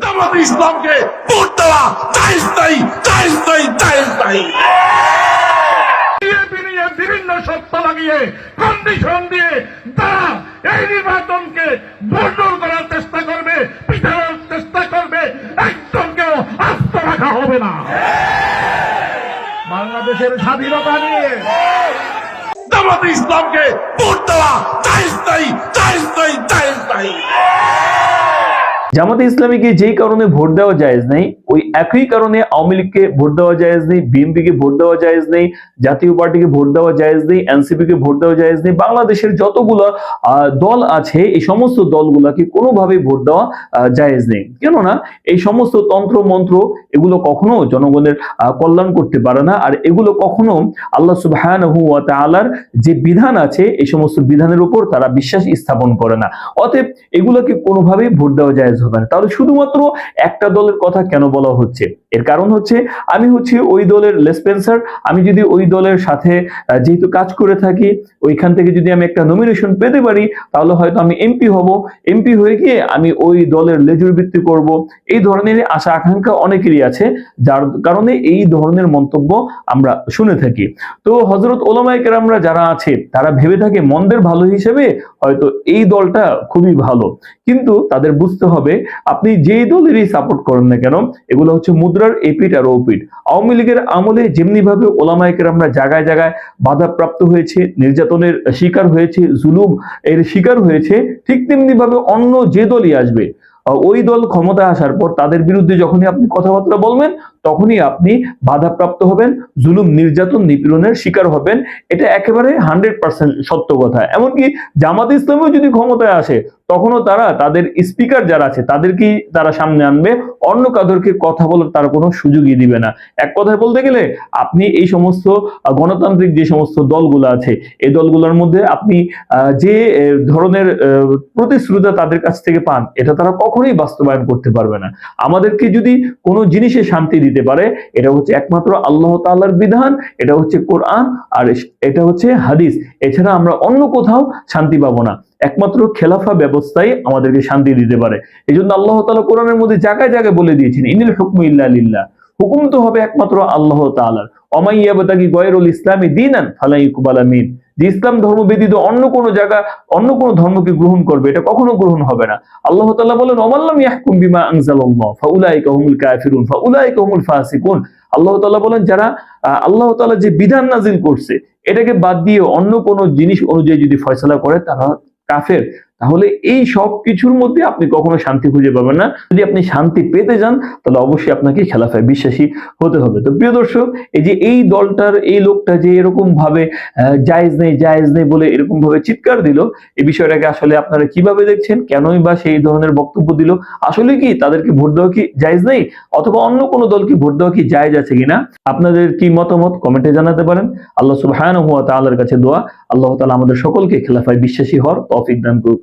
জামাত ইসলামকে ভোট দেওয়া নাই জায়েজ নাই জায়েজ নাই। বিভিন্ন শর্ত লাগিয়ে কন্ডিশন দিয়ে তারা এই নির্বাচনকে বর্জন করার চেষ্টা করবে পিছানোর চেষ্টা করবে একজনকেও আস্থ রাখা হবে না। বাংলাদেশের স্বাধীনতা নিয়ে জামাত ইসলামকে ভোট দেওয়া জায়েজ নাই জামাতে ইসলামীকে যেই কারণে ভোট দেওয়া জায়েজ নেই, ওই একই কারণে আওয়ামী লীগকে ভোট দেওয়া জায়েজ নেই, বিএনপিকে ভোট দেওয়া জায়েজ নেই, জাতীয় পার্টিকে ভোট দেওয়া জায়েজ নেই এনসিপি কে ভোট দেওয়া জায়েজ নেই, বাংলাদেশের যতগুলো দল আছে, এই সমস্ত দলগুলোকে কোনোভাবেই ভোট দেওয়া জায়েজ নেই। কেননা, এই সমস্ত তন্ত্র, মন্ত্র, এগুলো কখনো জনগণের কল্যাণ করতে পারে না। আর এগুলো কখনো আল্লাহ সুবহানাহু ওয়া তাআলার যে বিধান আছে, এই সমস্ত বিধানের উপর তারা বিশ্বাস স্থাপন করে না। অতএব এগুলোকে কোনোভাবেই ভোট দেওয়া জায়েজ হবে না তাহলে শুধুমাত্র একটা দলের কথা কেন বলা হচ্ছে? এর কারণ হচ্ছে, আমি হচ্ছে ওই দলের লেসপেন্সার আমি যদি ওই দলের সাথে যেহেতু কাজ করে থাকি, ওইখান থেকে যদি আমি একটা নমিনেশন পেতে পারি, তাহলে হয়তো আমি এমপি হব। এমপি হয়ে গিয়ে আমি ওই দলের লেজুর ভিত্তি করব। এই ধরনের আশা, আকাঙ্ক্ষা অনেকেরই আছে, যার কারণে এই ধরনের মন্তব্য আমরা শুনে থাকি। তো হজরত ওলামাইকের আমরা যারা আছে, তারা ভেবে থাকে মন্দের ভালো হিসেবে হয়তো এই দলটা খুবই ভালো। কিন্তু তাদের বুঝতে হবে আপনি যেই দলেরই সাপোর্ট করেন না কেন, এগুলো হচ্ছে মুদ্রার এপিট আর ওপিট আওয়ামী লীগের আমলে যেমনি ভাবে ওলামায়কের আমরা জায়গায় জায়গায় বাধাপ্রাপ্ত হয়েছে, নির্যাতনের শিকার হয়েছে, জুলুম এর শিকার হয়েছে, ঠিক তেমনি ভাবে অন্য যে দলই আসবে ওই দল ক্ষমতা আসার পর তাদের বিরুদ্ধে যখনই আপনি কথাবার্তা বলবেন তখনই আপনি বাধাপ্রাপ্ত হবেন, জুলুম, নির্যাতন, নিপীড়নের শিকার হবেন। এটা একেবারে হান্ড্রেড পার্সেন্ট সত্য কথা। এমনকি জামাত ইসলামেও যদি ক্ষমতায় আসে, তখনও তারা, তাদের স্পিকার যারা আছে, তাদেরকেই তারা সামনে আনবে। অন্য কাদেরকে কথা বলার তারা কোনো সুযোগই দিবে না। এক কথায় বলতে গেলে, আপনি এই সমস্ত গণতান্ত্রিক যে সমস্ত দলগুলো আছে, এই দলগুলোর মধ্যে আপনি যে ধরনের প্রতিশ্রুতি তাদের কাছ থেকে পান, এটা তারা কখনোই বাস্তবায়ন করতে পারবে না। আমাদেরকে যদি কোনো জিনিসে শান্তি দিতে পারে, এটা হচ্ছে একমাত্র আল্লাহ তাআলার বিধান, এটা হচ্ছে কোরআন আর এটা হচ্ছে হাদিস। এছাড়া আমরা অন্য কোথাও শান্তি পাবো না। একমাত্র খেলাফা ব্যবস্থাই আমাদেরকে শান্তি দিতে পারে। এই জন্য আল্লাহ তাআলা কোরআনের মধ্যে জায়গায় জায়গায় বলে দিয়েছেন ইনিল হুকমু ইল্লা হুকুম তো হবে একমাত্র আল্লাহ তাআলার। অমাইয়াবতাকি গয়রুল ইসলামী দিনান ফালাই কুবালা মিন। যে ইসলাম ধর্ম ব্যতীত অন্য কোন জায়গা, অন্য কোন ধর্মকে গ্রহণ করবে, এটা কখনো গ্রহণ হবে না। আল্লাহ তাআলা বলেন ওমাল্লাম ইয়াহকুম বিমা আনজালাল্লাহ, ফাউলাইকা হুমুল কাফিরুন, ফাউলাইকা হুমুল ফাসিকুন। আল্লাহ তাআলা বলেন, যারা আল্লাহ তাআলা যে বিধান নাজিল করছে, এটাকে বাদ দিয়ে অন্য কোন জিনিস অনুযায়ী যদি ফয়সালা করে, তারা কাফের। তাহলে এই সব কিছুর মধ্যে আপনি কখনো শান্তি খুঁজে পাবেন না। যদি আপনি শান্তি পেতে যান, তাহলে অবশ্যই আপনাকে খেলাফায় বিশ্বাসী হতে হবে। তো প্রিয় দর্শক, এই যে এই দলটার, এই লোকটা যে এরকম ভাবে জায়েজ নেই জায়েজ নেই বলে এরকম ভাবে চিৎকার দিল, এই বিষয়টাকে আসলে আপনারা কীভাবে দেখছেন? কেনই বা সেই ধরনের বক্তব্য দিল? আসলে কি তাদেরকে ভোট দেওয়া কি জায়েজ নেই? অথবা অন্য কোনো দলকে ভোট দেওয়া কি জায়েজ আছে কিনা? আপনাদের কি মতামত কমেন্টে জানাতে পারেন। আল্লাহ সুবহানাহু ওয়া তাআলার কাছে দোয়া। আল্লাহ তাআলা আমাদের সকলকে খেলাফায় বিশ্বাসী হওয়ার তৌফিক দান করুন